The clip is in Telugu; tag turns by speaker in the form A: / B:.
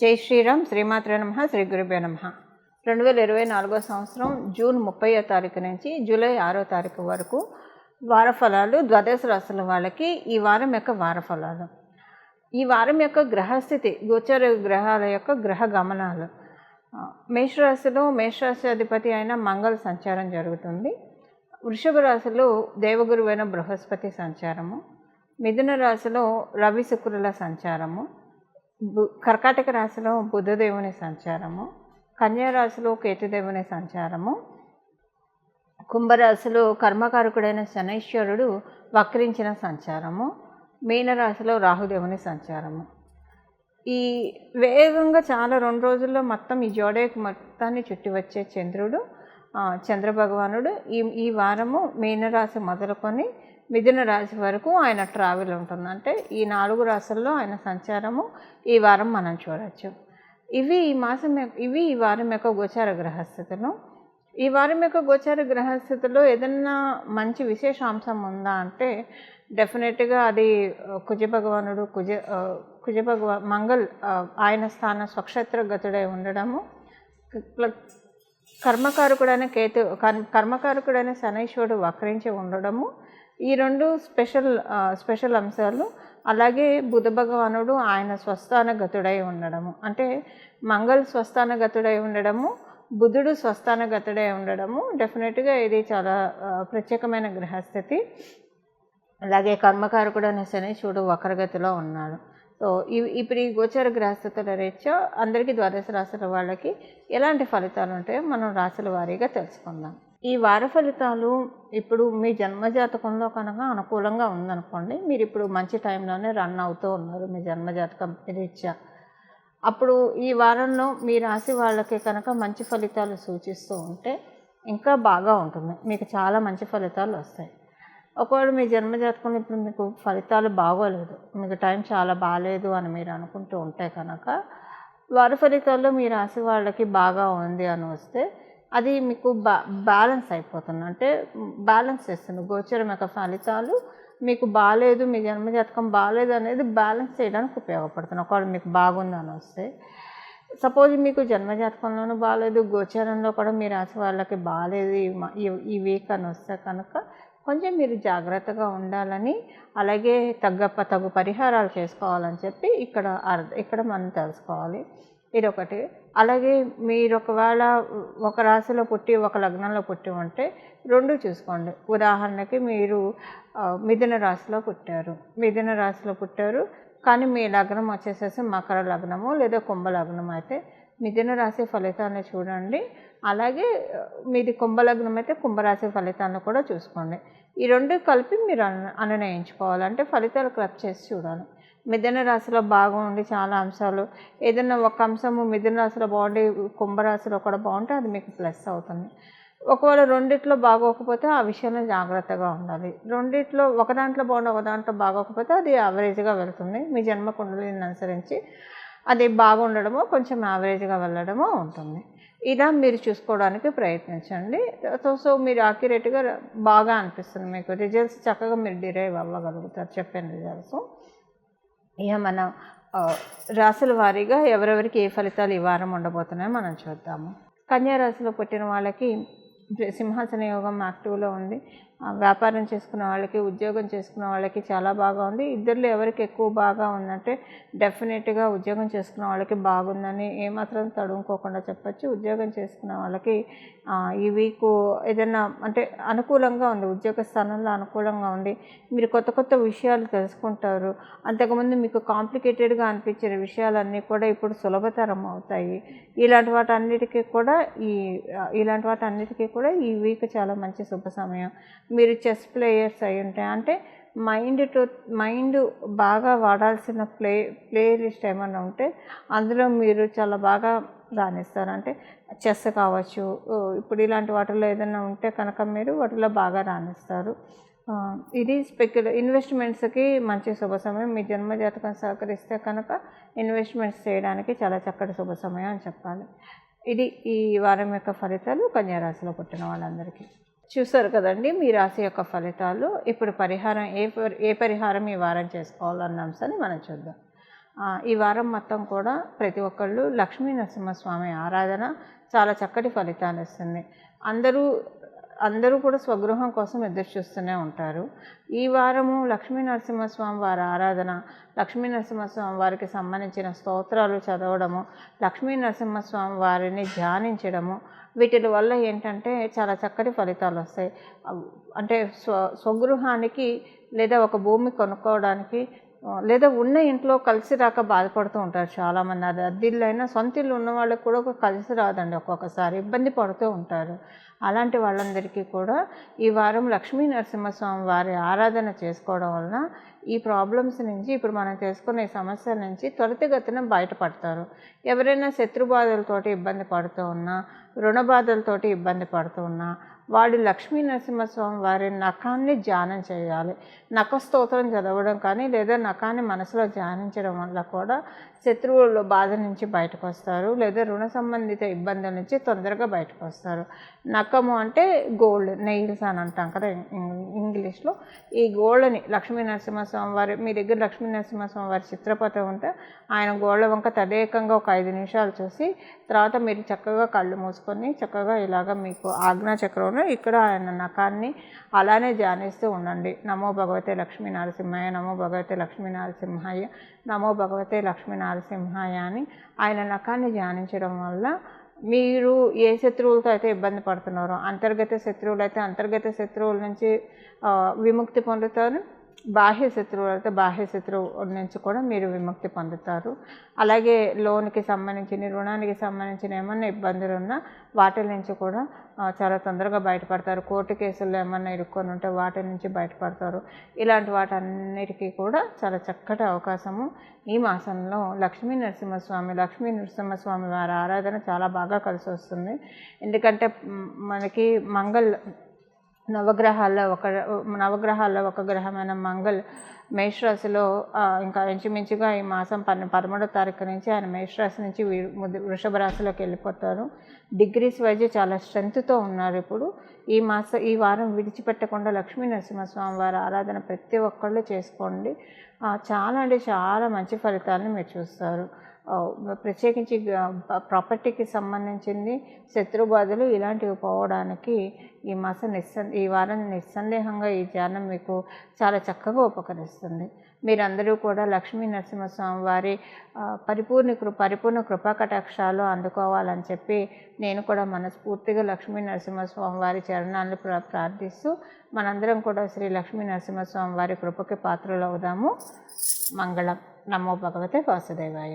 A: జై శ్రీరామ్ శ్రీమాత్రే నమ శ్రీ గురుభ్యో నమ. రెండు వేల ఇరవై నాలుగో సంవత్సరం జూన్ ముప్పయో తారీఖు నుంచి జూలై ఆరో తారీఖు వరకు వార ఫలాలు ద్వాదశ రాశుల వాళ్ళకి ఈ వారం యొక్క వారఫలాలు. ఈ వారం యొక్క గ్రహస్థితి గోచర గ్రహాల యొక్క గ్రహ గమనాలు. మేషరాశిలో మేషరాశి అధిపతి అయిన మంగళ సంచారం జరుగుతుంది. వృషభ రాశిలో దేవగురువైన బృహస్పతి సంచారము. మిథున రాశిలో రవి శుక్రుల సంచారము. కర్కాటక రాశిలో బుధదేవుని సంచారము కన్యా రాశిలో కేతుదేవుని సంచారము కుంభరాశిలో కర్మకారకుడైన శనైశ్వరుడు వక్రించిన సంచారము మీనరాశిలో రాహుదేవుని సంచారము. ఈ వేగంగా చాలా రెండు రోజుల్లో మొత్తం ఈ జోడేకు మొత్తాన్ని చుట్టి వచ్చే చంద్రుడు చంద్రభగవానుడు. ఈ ఈ వారము మీనరాశి మొదలుకొని మిథున రాశి వరకు ఆయన ట్రావెల్ ఉంటుంది. అంటే ఈ నాలుగు రాశుల్లో ఆయన సంచారము ఈ వారం మనం చూడవచ్చు ఇవి ఈ మాసం ఇవి ఈ వారం యొక్క గోచార గ్రహస్థితులు. ఈ వారం యొక్క గోచార గ్రహస్థితిలో ఏదన్నా మంచి విశేషాంశం ఉందా అంటే డెఫినెట్గా అది కుజ భగవానుడు కుజ కుజ భగవా మంగళ్ ఆయన స్థాన స్వక్షేత్ర గతుడై ఉండడము. కర్మకారకుడైన కేతు కర్మకారకుడైన శనైశ్వరుడు వక్రించి ఉండడము. ఈ రెండు స్పెషల్ స్పెషల్ అంశాలు. అలాగే బుధ భగవానుడు ఆయన స్వస్థాన గతుడై ఉండడము. అంటే మంగళ స్వస్థాన గతుడై ఉండడము బుధుడు స్వస్థాన గతుడై ఉండడము డెఫినెట్గా ఇది చాలా ప్రత్యేకమైన గ్రహస్థితి. అలాగే కర్మకారకుడు అనే శనీశ్వరుడు వక్రగతిలో ఉన్నాడు. సో ఇవి ఇప్పుడు ఈ గోచర గ్రహస్థితుల రీత్యా అందరికీ ద్వాదశ రాశుల వాళ్ళకి ఎలాంటి ఫలితాలు ఉంటాయో మనం రాశుల వారీగా తెలుసుకుందాం. ఈ వార ఫలితాలు ఇప్పుడు మీ జన్మజాతకంలో కనుక అనుకూలంగా ఉందనుకోండి మీరు ఇప్పుడు మంచి టైంలోనే రన్ అవుతూ ఉన్నారు మీ జన్మజాతకం రీత్యా. అప్పుడు ఈ వారంలో మీ రాశి వాళ్ళకి కనుక మంచి ఫలితాలు సూచిస్తూ ఉంటే ఇంకా బాగా ఉంటుంది. మీకు చాలా మంచి ఫలితాలు వస్తాయి. ఒకవేళ మీ జన్మజాతకంలో ఇప్పుడు మీకు ఫలితాలు బాగోలేదు మీకు టైం చాలా బాగాలేదు అని మీరు అనుకుంటూ ఉంటే కనుక వారి ఫలితాల్లో మీ రాశి వాళ్ళకి బాగా ఉంది అని వస్తే అది మీకు బా బ్యాలెన్స్ అయిపోతుంది. అంటే బ్యాలెన్స్ చేస్తుంది. గోచరం యొక్క ఫలితాలు మీకు బాగాలేదు మీ జన్మజాతకం బాగాలేదు అనేది బ్యాలెన్స్ చేయడానికి ఉపయోగపడుతుంది. ఒకవేళ మీకు బాగుందని వస్తే. సపోజ్ మీకు జన్మజాతకంలోనూ బాగాలేదు గోచరంలో కూడా మీ రాశి వాళ్ళకి బాగాలేదు ఈ ఈ- ఈ వీక్ అని వస్తే కనుక కొంచెం మీరు జాగ్రత్తగా ఉండాలని అలాగే తగ్గ తగు పరిహారాలు చేసుకోవాలని చెప్పి ఇక్కడ అర్థ ఇక్కడ మనం తెలుసుకోవాలి. ఇది ఒకటి అలాగే మీరు ఒకవేళ ఒక రాశిలో పుట్టి ఒక లగ్నంలో పుట్టి ఉంటే రెండు చూసుకోండి. ఉదాహరణకి మీరు మిథున రాశిలో పుట్టారు. మిథున రాశిలో పుట్టారు. కానీ మీ లగ్నం వచ్చేసేసి మకర లగ్నము లేదా కుంభ లగ్నం అయితే మిథున రాశి ఫలితాన్ని చూడండి. అలాగే మీది కుంభలగ్నం అయితే కుంభరాశి ఫలితాలను కూడా చూసుకోండి. ఈ రెండు కలిపి మీరు అన్ అనునయించుకోవాలంటే ఫలితాలు క్లబ్ చేసి చూడాలి. మిథున రాశిలో బాగుండి చాలా అంశాలు. ఏదైనా ఒక అంశము మిథున రాశిలో బాగుండి కుంభరాశిలో కూడా బాగుంటే అది మీకు ప్లస్ అవుతుంది. ఒకవేళ రెండిట్లో బాగోకపోతే ఆ విషయంలో జాగ్రత్తగా ఉండాలి. రెండిట్లో ఒక దాంట్లో బాగుండి ఒక దాంట్లో బాగోకపోతే అది యావరేజ్గా వెళ్తుంది. మీ జన్మ కుండలిని అనుసరించి అది బాగుండడము కొంచెం యావరేజ్గా వెళ్ళడము ఉంటుంది. ఇలా మీరు చూసుకోవడానికి ప్రయత్నించండి. సో సో మీరు యాక్యురేట్గా బాగా అనిపిస్తుంది మీకు. రిజల్ట్స్ చక్కగా మీరు డిరైవ్ అవ్వగలుగుతారు చెప్పిన రిజల్ట్స్ ఇక మన రాసుల రాశుల వారీగా ఎవరెవరికి ఏ ఫలితాలు ఈ వారం ఉండబోతున్నాయో మనం చూద్దాము. కన్యా రాశిలో పుట్టిన వాళ్ళకి సింహాసన యోగం యాక్టివ్లో ఉంది. వ్యాపారం చేసుకున్న వాళ్ళకి ఉద్యోగం చేసుకున్న వాళ్ళకి చాలా బాగా ఉంది. ఇద్దరిలో ఎవరికి ఎక్కువ బాగా ఉందంటే డెఫినెట్గా ఉద్యోగం చేసుకున్న వాళ్ళకి బాగుందని ఏమాత్రం తడుముకోకుండా చెప్పచ్చు. ఉద్యోగం చేసుకున్న వాళ్ళకి ఈ వీక్ ఏదైనా అంటే అనుకూలంగా ఉంది. ఉద్యోగ స్థానంలో అనుకూలంగా ఉంది. మీరు కొత్త కొత్త విషయాలు తెలుసుకుంటారు. అంతకుముందు మీకు కాంప్లికేటెడ్గా అనిపించిన విషయాలన్నీ కూడా ఇప్పుడు సులభతరం అవుతాయి. ఇలాంటి వాటన్నిటికీ కూడా ఈ ఇలాంటి వాటన్నిటికీ కూడా ఈ వీక్ చాలా మంచి శుభ సమయం. మీరు చెస్ ప్లేయర్స్ అయి ఉంటాయి అంటే మైండ్ టు మైండ్ బాగా వాడాల్సిన ప్లే ప్లే లిస్ట్ ఏమైనా ఉంటే అందులో మీరు చాలా బాగా రాణిస్తారు. అంటే చెస్ కావచ్చు ఇప్పుడు ఇలాంటి వాటిలో ఏదైనా ఉంటే కనుక మీరు వాటిలో బాగా రాణిస్తారు. ఇది స్పెక్యుల ఇన్వెస్ట్మెంట్స్కి మంచి శుభ సమయం. మీ జన్మ జాతకం సహకరిస్తే కనుక ఇన్వెస్ట్మెంట్స్ చేయడానికి చాలా చక్కటి శుభ సమయం అని చెప్పాలి. ఇది ఈ వారం యొక్క ఫలితాలు. కన్యారాశిలో పుట్టిన వాళ్ళందరికీ. చూసారు కదండి మీ రాశి యొక్క ఫలితాలు. ఇప్పుడు పరిహారం ఏ పరి- ఏ పరిహారం ఈ వారం చేసుకోవాలన్న అంశాన్ని మనం చూద్దాం. ఈ వారం మొత్తం కూడా ప్రతి ఒక్కళ్ళు లక్ష్మీ నరసింహస్వామి ఆరాధన చాలా చక్కటి ఫలితాలు ఇస్తుంది. అందరూ అందరూ కూడా స్వగృహం కోసం ఎదురు చూస్తూనే ఉంటారు. ఈ వారము లక్ష్మీ నరసింహస్వామి వారి ఆరాధన లక్ష్మీ నరసింహస్వామి వారికి సంబంధించిన స్తోత్రాలు చదవడము లక్ష్మీ నరసింహస్వామి వారిని ధ్యానించడము వీటి వల్ల ఏంటంటే చాలా చక్కటి ఫలితాలు వస్తాయి. అంటే స్వ స్వగృహానికి లేదా ఒక భూమి కొనుక్కోవడానికి లేదా ఉన్న ఇంట్లో కలిసి రాక బాధపడుతూ ఉంటారు చాలామంది. అది అద్దిల్లు అయినా సొంత ఇల్లు ఉన్న వాళ్ళకి కూడా ఒక కలిసి రాదండి ఒక్కొక్కసారి ఇబ్బంది పడుతూ ఉంటారు. అలాంటి వాళ్ళందరికీ కూడా ఈ వారం లక్ష్మీ నరసింహస్వామి వారి ఆరాధన చేసుకోవడం వలన ఈ ప్రాబ్లమ్స్ నుంచి ఇప్పుడు మనం చేసుకునే సమస్యల నుంచి త్వరితగతిన బయటపడతారు. ఎవరైనా శత్రు బాధలతోటి ఇబ్బంది పడుతూ ఉన్నా రుణ బాధలతోటి ఇబ్బంది పడుతూ ఉన్నా వాడు లక్ష్మీ నరసింహస్వామి వారి నఖాన్ని ధ్యానం చేయాలి. నఖ స్తోత్రం చదవడం కానీ లేదా నఖాన్ని మనసులో ధ్యానించడం వల్ల కూడా శత్రువుల బాధ నుంచి బయటకు వస్తారు లేదా రుణ సంబంధిత ఇబ్బందుల నుంచి తొందరగా బయటకు వస్తారు. నఖము అంటే గోల్డ్ నెయిల్స్ అని అంటాం కదా ఇంగ్లీష్లో. ఈ గోల్డ్ని లక్ష్మీ నరసింహస్వామి వారి మీ దగ్గర లక్ష్మీ నరసింహస్వామి వారి చిత్రపటం ఉంటే ఆయన గోళ్ళ వంక తదేకంగా ఒక ఐదు నిమిషాలు చూసి తర్వాత మీరు చక్కగా కళ్ళు మూసుకొని చక్కగా ఇలాగ మీకు ఆజ్ఞా చక్రంలో ఇక్కడ ఆయన నఖాన్ని అలానే ధ్యానిస్తూ ఉండండి. నమో భగవతే లక్ష్మీ నరసింహాయ నమో భగవతే లక్ష్మీ నరసింహాయ నమో భగవతే లక్ష్మీ నరసింహాయ అని ఆయన నఖాన్ని ధ్యానించడం వల్ల మీరు ఏ శత్రువులతో అయితే ఇబ్బంది పడుతున్నారో అంతర్గత శత్రువులు అయితే అంతర్గత శత్రువుల నుంచి విముక్తి పొందుతారు. బాహ్య శత్రువులు అయితే బాహ్య శత్రువు నుంచి కూడా మీరు విముక్తి పొందుతారు. అలాగే లోన్కి సంబంధించిన రుణానికి సంబంధించిన ఏమన్నా ఇబ్బందులు ఉన్నా వాటి నుంచి కూడా చాలా తొందరగా బయటపడతారు. కోర్టు కేసుల్లో ఏమన్నా ఇరుక్కొని ఉంటే వాటి నుంచి బయటపడతారు. ఇలాంటి వాటన్నిటికీ కూడా చాలా చక్కటి అవకాశము ఈ మాసంలో లక్ష్మీ నరసింహస్వామి లక్ష్మీ నరసింహస్వామి వారి ఆరాధన చాలా బాగా కలిసి వస్తుంది. ఎందుకంటే మనకి మంగళ నవగ్రహాల్లో ఒక నవగ్రహాల్లో ఒక గ్రహమైన మంగళ్ మేషరాశిలో ఇంకా ఇంచుమించుగా ఈ మాసం పన్ను పదమూడో తారీఖు నుంచి ఆయన మేషరాశి నుంచి వృషభ రాశిలోకి వెళ్ళిపోతారు. డిగ్రీస్ వైజ్ చాలా స్ట్రెంగ్త్తో ఉన్నారు ఇప్పుడు. ఈ మాస ఈ వారం విడిచిపెట్టకుండా లక్ష్మీ నరసింహస్వామి వారి ఆరాధన ప్రతి ఒక్కళ్ళు చేసుకోండి. చాలా అంటే చాలా మంచి ఫలితాలను మీరు చూస్తారు. ప్రత్యేకించి ప్రాపర్టీకి సంబంధించింది శత్రు బాధలు ఇలాంటివి పోవడానికి ఈ మాసం నిస్సం ఈ వారం నిస్సందేహంగా ఈ ధ్యానం మీకు చాలా చక్కగా ఉపకరిస్తుంది. మీరందరూ కూడా లక్ష్మీ నరసింహస్వామి వారి పరిపూర్ణ కృ పరిపూర్ణ కృపా కటాక్షాలు అందుకోవాలని చెప్పి నేను కూడా మనస్ఫూర్తిగా లక్ష్మీ నరసింహస్వామి వారి చరణాలను ప్ర ప్రార్థిస్తూ మనందరం కూడా శ్రీ లక్ష్మీ నరసింహస్వామి వారి కృపకి పాత్రలు అవుదాము మంగళం. నమో భగవతే వాసుదేవాయ.